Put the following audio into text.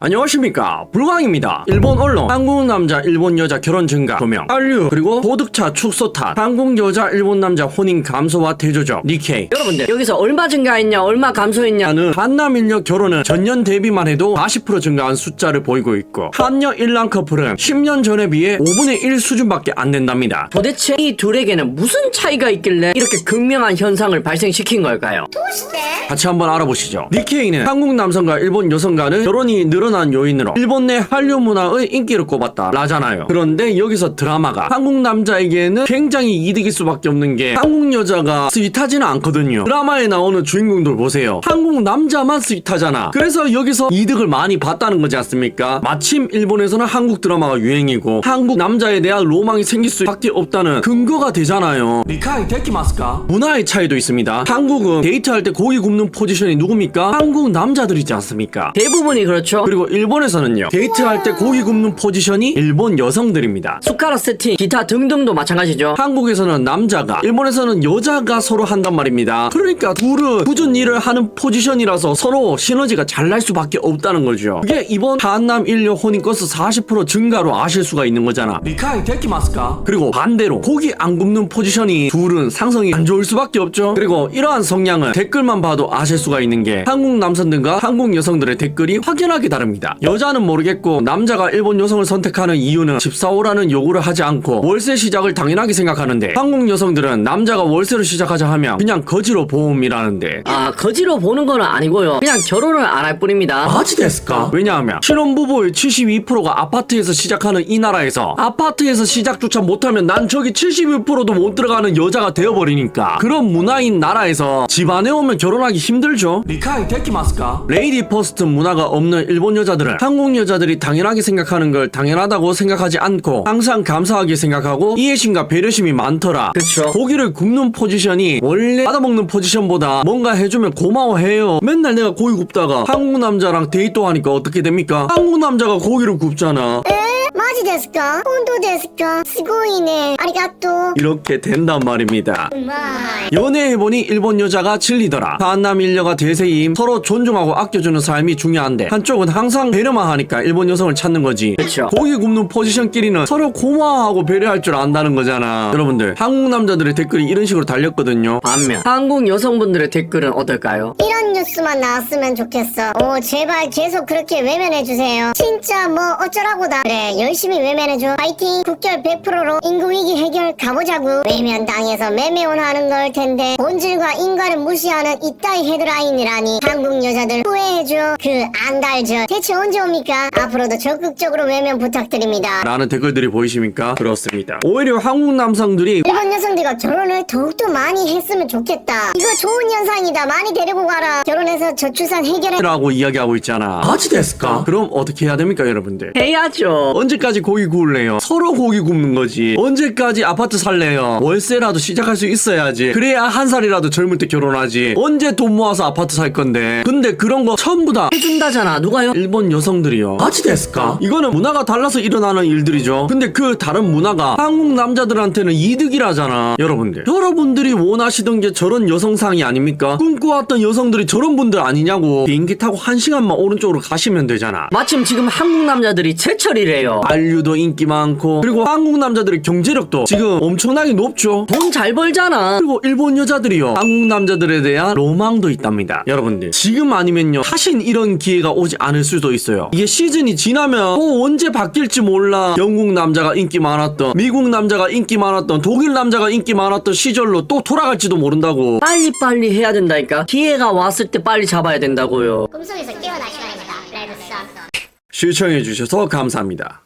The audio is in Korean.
안녕하십니까. 불광입니다. 일본 언론 한국 남자 일본 여자 결혼 증가 조명 한류 그리고 보득차 축소 탓 한국 여자 일본 남자 혼인 감소와 대조적 니케이. 여러분들 여기서 얼마 증가했냐 얼마 감소했냐 하는 한남 인력 결혼은 전년 대비만 해도 40% 증가한 숫자를 보이고 있고 한여 일남 커플은 10년 전에 비해 5분의 1 수준밖에 안 된답니다. 도대체 이 둘에게는 무슨 차이가 있길래 이렇게 극명한 현상을 발생시킨 걸까요? 같이 한번 알아보시죠. 니케이는 한국 남성과 일본 여성 간의 결혼이 늘어 난 요인으로 일본 내 한류 문화의 인기를 꼽았다 라잖아요. 그런데 여기서 드라마가 한국 남자에게는 굉장히 이득일 수밖에 없는 게 한국 여자가 스윗하지는 않거든요. 드라마에 나오는 주인공들 보세요. 한국 남자만 스윗하잖아. 그래서 여기서 이득을 많이 봤다는 거지 않습니까? 마침 일본에서는 한국 드라마가 유행이고 한국 남자에 대한 로망이 생길 수밖에 없다는 근거가 되잖아요. 리카이 데키마스까? 문화의 차이도 있습니다. 한국은 데이트할 때 고기 굽는 포지션이 누굽니까? 한국 남자들이지 않습니까? 대부분이 그렇죠 그리고 일본에서는요. 데이트할 때 고기 굽는 포지션이 일본 여성들입니다. 숟가락 세팅 기타 등등도 마찬가지죠 한국에서는 남자가, 일본에서는 여자가 서로 한단 말입니다. 그러니까 둘은 굳은 일을 하는 포지션이라서 서로 시너지가 잘 날 수밖에 없다는 거죠. 그게 이번 한남 인류 혼인 건수 40% 증가로 아실 수가 있는 거잖아. 리카이 데키마스까? 그리고 반대로 고기 안 굽는 포지션이 둘은 상성이 안 좋을 수밖에 없죠. 그리고 이러한 성향은 댓글만 봐도 아실 수가 있는 게 한국 남성들과 한국 여성들의 댓글이 확연하게 다릅니다. 여자는 모르겠고 남자가 일본 여성을 선택하는 이유는 집 사오라는 요구를 하지 않고 월세 시작을 당연하게 생각하는데 한국 여성들은 남자가 월세로 시작하자 하면 그냥 거지로 보험이라는데. 아 거지로 보는 건 아니고요. 그냥 결혼을 안 할 뿐입니다. 마지 됐을까? 왜냐하면 신혼부부의 72%가 아파트에서 시작하는 이 나라에서 아파트에서 시작조차 못하면 난 저기 71%도 못 들어가는 여자가 되어버리니까. 그런 문화인 나라에서 집 안에 오면 결혼하기 힘들죠? 리카이 데키마스까? 레이디 퍼스트 문화가 없는 일본 여자들은 한국 여자들이 당연하게 생각하는 걸 당연하다고 생각하지 않고 항상 감사하게 생각하고 이해심과 배려심이 많더라 그쵸. 고기를 굽는 포지션이 원래 받아먹는 포지션보다 뭔가 해주면 고마워해요. 맨날 내가 고기 굽다가 한국 남자랑 데이트 하니까 어떻게 됩니까? 한국 남자가 고기를 굽잖아. 마지 데스까? 혼도 데스까? 스고이네. 아리가또. 이렇게 된단 말입니다. 연애해보니 일본 여자가 질리더라 한남 일녀가 대세임. 서로 존중하고 아껴주는 삶이 중요한데 한쪽은 항상 배려만 하니까 일본 여성을 찾는 거지. 그렇죠. 고기 굽는 포지션끼리는 서로 고마워하고 배려할 줄 안다는 거잖아. 여러분들 한국 남자들의 댓글이 이런 식으로 달렸거든요. 반면 한국 여성분들의 댓글은 어떨까요? 이런 뉴스만 나왔으면 좋겠어. 오 제발 계속 그렇게 외면해주세요. 진짜 뭐 어쩌라고 다 그래. 열심히 외면해줘. 파이팅! 국결 100%로 인구위기 해결 가보자고. 외면당해서 매매혼하는 걸 텐데, 본질과 인과를 무시하는 이따위 헤드라인이라니. 한국 여자들 후회해줘. 그, 안 달죠. 대체 언제 옵니까? 앞으로도 적극적으로 외면 부탁드립니다. 라는 댓글들이 보이십니까? 그렇습니다. 오히려 한국 남성들이 일본 여성들과 결혼을 더욱더 많이 했으면 좋겠다. 이거 좋은 현상이다. 많이 데리고 가라. 결혼해서 저출산 해결해. 라고 이야기하고 있잖아. 아지 됐을까? 그럼 어떻게 해야 됩니까, 여러분들? 해야죠 언제 까지 고기 구울래요? 서로 고기 굽는 거지. 언제까지 아파트 살래요? 월세라도 시작할 수 있어야지. 그래야 한 살이라도 젊을 때 결혼하지. 언제 돈 모아서 아파트 살 건데. 근데 그런 거 전부 다 해준다잖아 누가요? 일본 여성들이요. 아지 됐을까? 이거는 문화가 달라서 일어나는 일들이죠. 근데 그 다른 문화가 한국 남자들한테는 이득이라잖아. 여러분들. 여러분들이 원하시던 게 저런 여성상이 아닙니까? 꿈꿔왔던 여성들이 저런 분들 아니냐고. 비행기 타고 한 시간만 오른쪽으로 가시면 되잖아. 마침 지금 한국 남자들이 제철이래요 한류도 인기 많고 그리고 한국 남자들의 경제력도 지금 엄청나게 높죠. 돈 잘 벌잖아. 그리고 일본 여자들이요. 한국 남자들에 대한 로망도 있답니다. 여러분들 지금 아니면요. 다신 이런 기회가 오지 않을 수도 있어요. 이게 시즌이 지나면 또 언제 바뀔지 몰라. 영국 남자가 인기 많았던 미국 남자가 인기 많았던 독일 남자가 인기 많았던 시절로 또 돌아갈지도 모른다고. 빨리빨리 해야 된다니까. 기회가 왔을 때 빨리 잡아야 된다고요. 꿈속에서 깨어날 시간입니다. 레드 선. 시청해 주셔서 감사합니다